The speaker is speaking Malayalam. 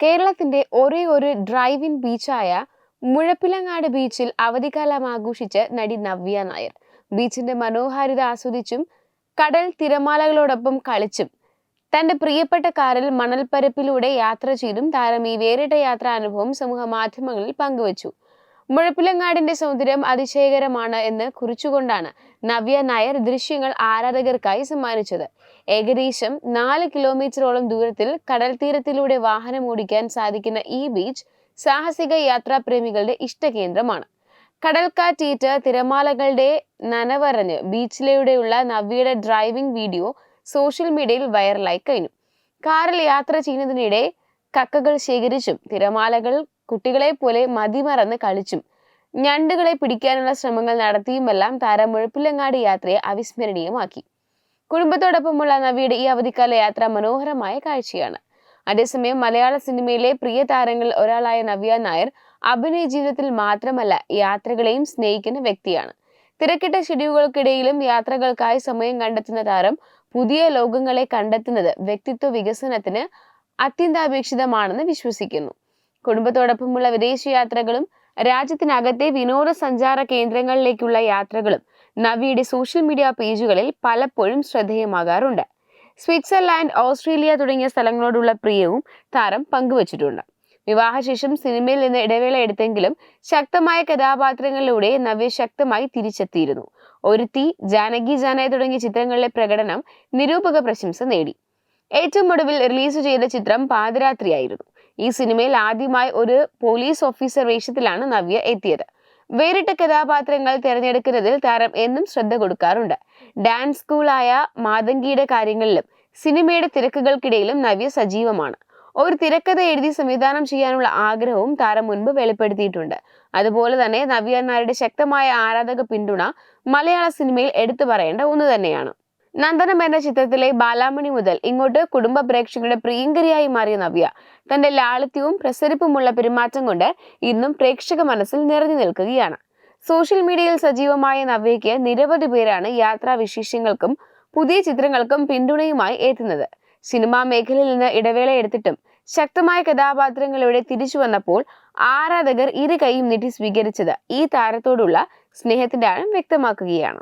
കേരളത്തിന്റെ ഒരേ ഒരു ഡ്രൈവ് ഇൻ ബീച്ചായ മുഴപ്പിലങ്ങാട് ബീച്ചിൽ അവധിക്കാലം ആഘോഷിച്ച് നടി നവ്യ നായർ. ബീച്ചിന്റെ മനോഹാരിത ആസ്വദിച്ചും കടൽ തിരമാലകളോടൊപ്പം കളിച്ചും തന്റെ പ്രിയപ്പെട്ട കാറിൽ മണൽപ്പരപ്പിലൂടെ യാത്ര ചെയ്തും താരം ഈ വേറിട്ട യാത്രാ അനുഭവം സമൂഹ മാധ്യമങ്ങളിൽ പങ്കുവച്ചു. മുഴപ്പിലങ്ങാടിന്റെ സൗന്ദര്യം അതിശയകരമാണ് എന്ന് കുറിച്ചുകൊണ്ടാണ് നവ്യ നായർ ദൃശ്യങ്ങൾ ആരാധകർക്കായി സമ്മാനിച്ചത്. ഏകദേശം നാല് കിലോമീറ്ററോളം ദൂരത്തിൽ കടൽ തീരത്തിലൂടെ വാഹനം ഓടിക്കാൻ സാധിക്കുന്ന ഈ ബീച്ച് സാഹസിക യാത്രാ പ്രേമികളുടെ ഇഷ്ടകേന്ദ്രമാണ്. കടൽക്കാറ്റീറ്റ് തിരമാലകളുടെ നനവറഞ്ഞ് ബീച്ചിലൂടെയുള്ള നവ്യയുടെ ഡ്രൈവിംഗ് വീഡിയോ സോഷ്യൽ മീഡിയയിൽ വൈറലായി കഴിഞ്ഞു. കാറിൽ യാത്ര ചെയ്യുന്നതിനിടെ കക്കകൾ ശേഖരിച്ചും തിരമാലകൾ കുട്ടികളെ പോലെ മതിമറന്ന് കളിച്ചും. ഞണ്ടുകളെ പിടിക്കാനുള്ള ശ്രമങ്ങൾ നടത്തിയുമെല്ലാം താരം മുഴപ്പിലങ്ങാടി യാത്രയെ അവിസ്മരണീയമാക്കി. കുടുംബത്തോടൊപ്പമുള്ള നവിയുടെ ഈ അവധിക്കാല യാത്ര മനോഹരമായ കാഴ്ചയാണ്. അതേസമയം മലയാള സിനിമയിലെ പ്രിയ താരങ്ങളിൽ ഒരാളായ നവ്യ നായർ അഭിനയ ജീവിതത്തിൽ മാത്രമല്ല യാത്രകളെയും സ്നേഹിക്കുന്ന വ്യക്തിയാണ്. തിരക്കിട്ട ഷെഡ്യൂളുകൾക്കിടയിലും യാത്രകൾക്കായി സമയം കണ്ടെത്തുന്ന താരം പുതിയ ലോകങ്ങളെ കണ്ടെത്തുന്നത് വ്യക്തിത്വ വികസനത്തിന് അത്യന്താപേക്ഷിതമാണെന്ന് വിശ്വസിക്കുന്നു. കുടുംബത്തോടൊപ്പമുള്ള വിദേശയാത്രകളും രാജ്യത്തിനകത്തെ വിനോദസഞ്ചാര കേന്ദ്രങ്ങളിലേക്കുള്ള യാത്രകളും നവിയുടെ സോഷ്യൽ മീഡിയ പേജുകളിൽ പലപ്പോഴും ശ്രദ്ധേയമാകാറുണ്ട്. സ്വിറ്റ്സർലാൻഡ് ഓസ്ട്രേലിയ തുടങ്ങിയ സ്ഥലങ്ങളോടുള്ള പ്രിയവും താരം പങ്കുവച്ചിട്ടുണ്ട്. വിവാഹശേഷം സിനിമയിൽ നിന്ന് ഇടവേള എടുത്തെങ്കിലും ശക്തമായ കഥാപാത്രങ്ങളിലൂടെ നവ്യ ശക്തമായി തിരിച്ചെത്തിയിരുന്നു. ഒരുത്തി ജാനകി ജാനായ തുടങ്ങിയ ചിത്രങ്ങളിലെ പ്രകടനം നിരൂപക പ്രശംസ നേടി. ഏറ്റവും ഒടുവിൽ റിലീസ് ചെയ്ത ചിത്രം പാതിരാത്രിയായിരുന്നു. ഈ സിനിമയിൽ ആദ്യമായി ഒരു പോലീസ് ഓഫീസർ വേഷത്തിലാണ് നവ്യ എത്തിയത്. വേറിട്ട കഥാപാത്രങ്ങൾ തിരഞ്ഞെടുക്കുന്നതിൽ താരം എന്നും ശ്രദ്ധ കൊടുക്കാറുണ്ട്. ഡാൻസ് സ്കൂളായ മാതങ്കിയുടെ കാര്യങ്ങളിലും സിനിമയുടെ തിരക്കുകൾക്കിടയിലും നവ്യ സജീവമാണ്. ഒരു തിരക്കഥ എഴുതി സംവിധാനം ചെയ്യാനുള്ള ആഗ്രഹവും താരം മുൻപ് വെളിപ്പെടുത്തിയിട്ടുണ്ട്. അതുപോലെ തന്നെ നവ്യ നായരുടെ ശക്തമായ ആരാധക പിന്തുണ മലയാള സിനിമയിൽ എടുത്തു പറയേണ്ട ഒന്ന് തന്നെയാണ്. നന്ദനം എന്ന ചിത്രത്തിലെ ബാലാമണി മുതൽ ഇങ്ങോട്ട് കുടുംബ പ്രേക്ഷകരുടെ പ്രിയങ്കരിയായി മാറിയ നവ്യ. തന്റെ ലാളിത്യവും പ്രസരിപ്പുമുള്ള പെരുമാറ്റം കൊണ്ട് ഇന്നും പ്രേക്ഷക മനസ്സിൽ നിറഞ്ഞു നിൽക്കുകയാണ്. സോഷ്യൽ മീഡിയയിൽ സജീവമായ നവ്യയ്ക്ക് നിരവധി പേരാണ് യാത്രാ വിശേഷങ്ങൾക്കും പുതിയ ചിത്രങ്ങൾക്കും പിന്തുണയുമായി എത്തുന്നത്. സിനിമാ മേഖലയിൽ നിന്ന് ഇടവേള എടുത്തിട്ടും ശക്തമായ കഥാപാത്രങ്ങളിലൂടെ തിരിച്ചു വന്നപ്പോൾ ആരാധകർ ഇരു കൈയും നീട്ടി സ്വീകരിച്ചത് ഈ താരത്തോടുള്ള സ്നേഹത്തിന്റെ ആഴം വ്യക്തമാക്കുകയാണ്.